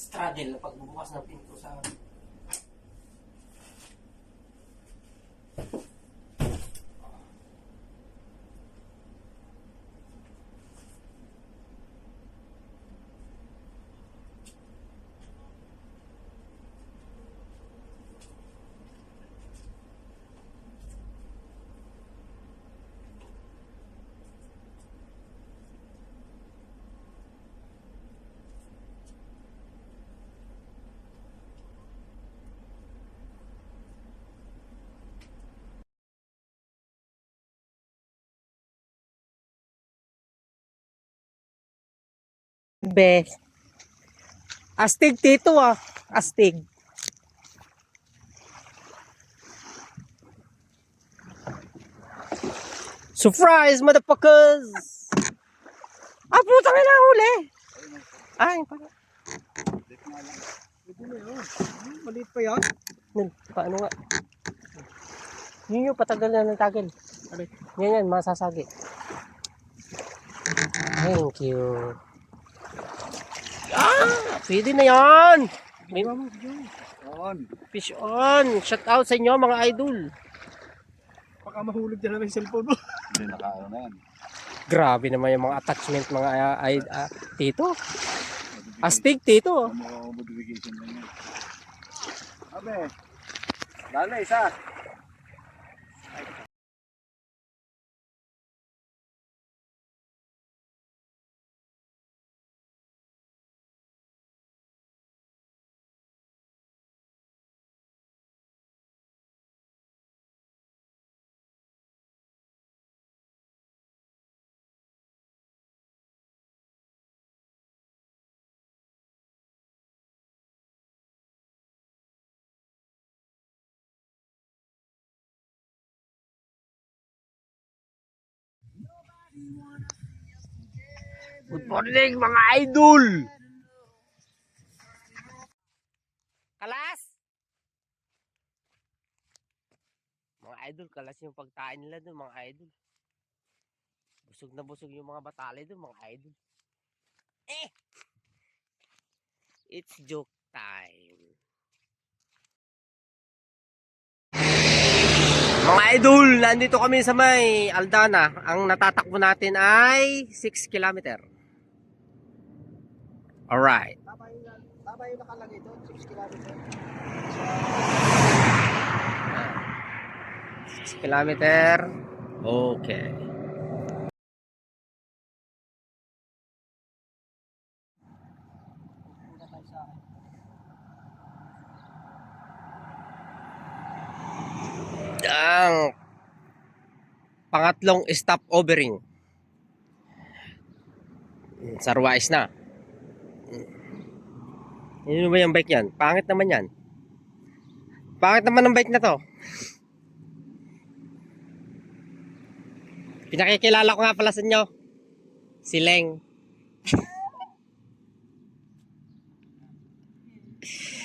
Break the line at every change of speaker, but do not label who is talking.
struggle pag bumukas ng pinto sa
Be. Astig tito ah. Astig. Surprise, motherfuckers! Ah, putang ina huli! Ay, pala.
Maliit pa yan.
Nun, paano nga? Yun yung patagal na ng tagil. Yan yan, masasagi. Thank you. Ah! Pwede na yan! May
On.
fish on! Shout out sa inyo mga idol!
Baka mahulog dyan namin yung cellphone mo.
Hindi nakaano na yan.
Grabe naman yung mga attachment mga uh, ay, ah, tito. Astig tito.
Mga modification lang yan. Abe. Dala isa.
Good morning mga idol! Kalas! Mga idol, kalas yung pagkain nila doon mga idol. Busog na busog yung mga batali doon mga idol. Eh! It's joke time. Idol, nandito kami sa may Aldana. Ang natatakbo natin ay 6 kilometer. Alright.
Tama yung, tama yung nakalagay doon. 6 kilometer.
6 kilometer. Okay. Pangatlong, stop overing. Hmm, Sarwais na. Hmm. Yun ba yung bike yan? Pangit naman yan. Pangit naman ang bike na to. Pinakikilala ko nga pala sa inyo. Si Leng.